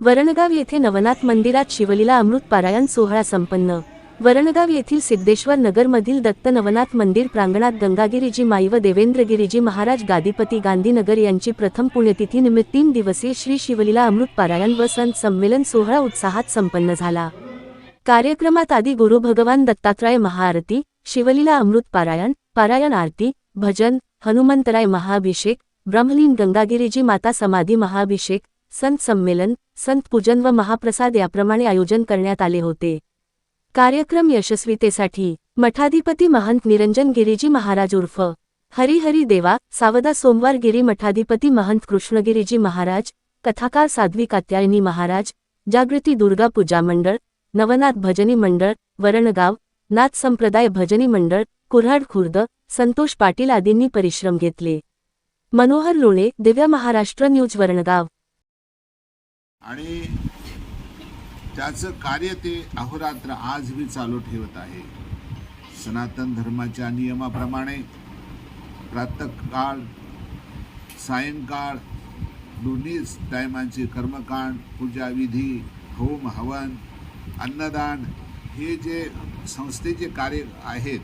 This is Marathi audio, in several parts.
वरणगाव येथे नवनाथ मंदिरात शिवलीला अमृतपारायण सोहळा संपन्न. वरणगाव येथील सिद्धेश्वर नगरमधील दत्त नवनाथ मंदिर प्रांगणात गंगागिरीजी माई व देवेंद्रगिरीजी महाराज गादीपती गांधीनगर यांची प्रथम पुण्यतिथी निमित्त तीन दिवसीय श्री शिवलीला अमृतपारायण व संत संमेलन सोहळा उत्साहात संपन्न झाला. कार्यक्रमात आदी गुरु भगवान दत्तात्रय महाआरती शिवलीला अमृतपारायण पारायण पारायण आरती भजन हनुमंतराय महाअभिषेक ब्रह्मलीन गंगागिरीजी माता समाधी महाअभिषेक संत संमेलन संत पूजन व महाप्रसाद याप्रमाणे आयोजन करण्यात आले होते. कार्यक्रम यशस्वीतेसाठी मठाधिपती महंत निरंजन गिरीजी महाराज उर्फ हरिहरी देवा सावदा सोमवार गिरी मठाधिपती महंत कृष्णगिरीजी महाराज कथाकार साध्वी कात्यायनी महाराज जागृती दुर्गा पूजा मंडळ नवनाथ भजनी मंडळ वरणगाव नाथ संप्रदाय भजनी मंडळ कुऱ्हाड खुर्द संतोष पाटील आदींनी परिश्रम घेतले. मनोहर लोणे दिव्य महाराष्ट्र न्यूज वरणगाव. आणि त्याचं कार्य ते अहोरात्र आजही चालू ठेवत आहे. सनातन धर्माच्या नियमाप्रमाणे प्रातःकाळ सायंकाळ दोन्हीच टायमांचे कर्मकांड पूजाविधी होम हवन अन्नदान हे जे संस्थेचे कार्य आहेत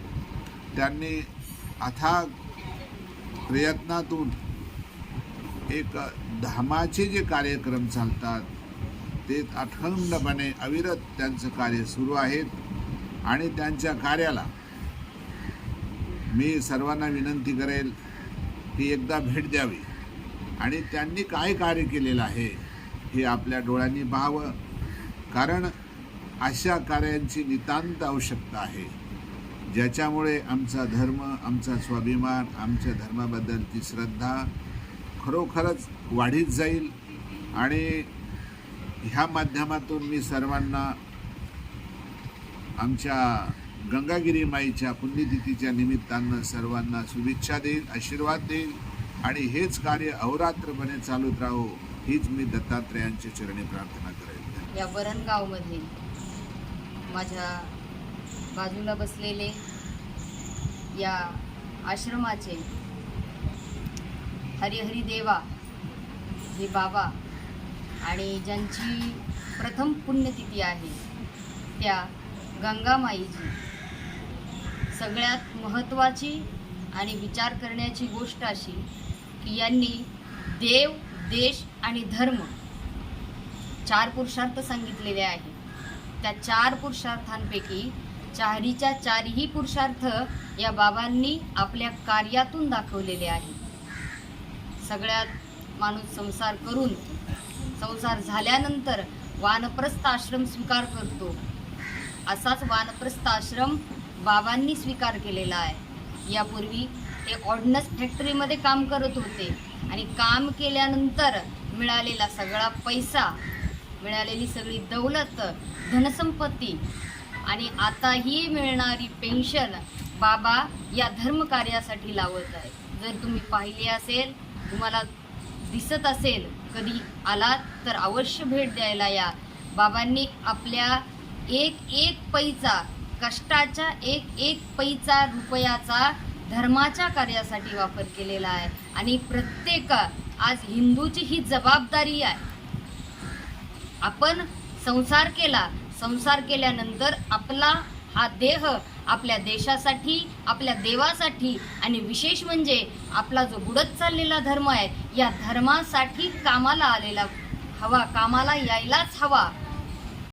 त्यांनी अथाग प्रयत्नातून एक धामाचे जे कार्यक्रम चालतात ते अखंडपणे अविरत त्यांचं कार्य सुरू आहेत आणि त्यांच्या कार्याला मी सर्वांना विनंती करेल की एकदा भेट द्यावी. आणि त्यांनी काय कार्य केलेलं आहे हे आपल्या डोळ्यांनी पाहावं. कारण अशा कार्यांची नितांत आवश्यकता आहे. ज्याच्यामुळे आमचा धर्म आमचा स्वाभिमान आमच्या धर्माबद्दलची श्रद्धा खरोखरच वाढीत जाईल. आणि ह्या माध्यमातून मी सर्वांना आमच्या गंगागिरी माईच्या पुण्यतिथीच्या निमित्तानं सर्वांना शुभेच्छा देईल आशीर्वाद देईल. आणि हेच कार्य अहोरात्रपणे चालूच राहो हीच मी दत्तात्रयांच्या चरणी प्रार्थना करेल. या वरणगावमध्ये माझ्या बाजूला बसलेले या आश्रमाचे हरिहरी देवा हे बाबा आणि ज्यांची प्रथम पुण्यतिथी आहे त्या गंगामाईजी. सगळ्यात महत्त्वाची आणि विचार करण्याची गोष्ट अशी की यांनी देव देश आणि धर्म चार पुरुषार्थ सांगितलेले आहेत त्या चार पुरुषार्थांपैकी चारीच्या चारही पुरुषार्थ या बाबांनी आपल्या कार्यातून दाखवलेले आहेत. सगळ्यात माणूस संसार करून संसार झाल्यानंतर वानप्रस्थ आश्रम स्वीकार करतो. असाच वानप्रस्थ आश्रम बाबांनी स्वीकार केलेला आहे. यापूर्वी ते ऑर्डनस फॅक्टरीमध्ये काम करत होते आणि काम केल्यानंतर मिळालेला सगळा पैसा मिळालेली सगळी दौलत धनसंपत्ती आणि आताही मिळणारी पेन्शन बाबा या धर्मकार्यासाठी लावत आहे जर तुम्ही पाहिली असेल तुम्हाला दिसत असेल कधी आलात तर अवश्य भेट द्यायला या. बाबांनी आपल्या एक एक पैचा कष्टाच्या एक एक पैचा रुपयाचा धर्माच्या कार्यासाठी वापर केलेला आहे. आणि प्रत्येक आज हिंदूची ही जबाबदारी आहे. आपण संसार केला संसार केल्यानंतर आपला हा देह आपल्या देशासाठी आपल्या देवासाठी आणि विशेष म्हणजे आपला जो बुडत चाललेला धर्म आहे या धर्मासाठी कामाला आलेला हवा कामाला यायलाच हवा.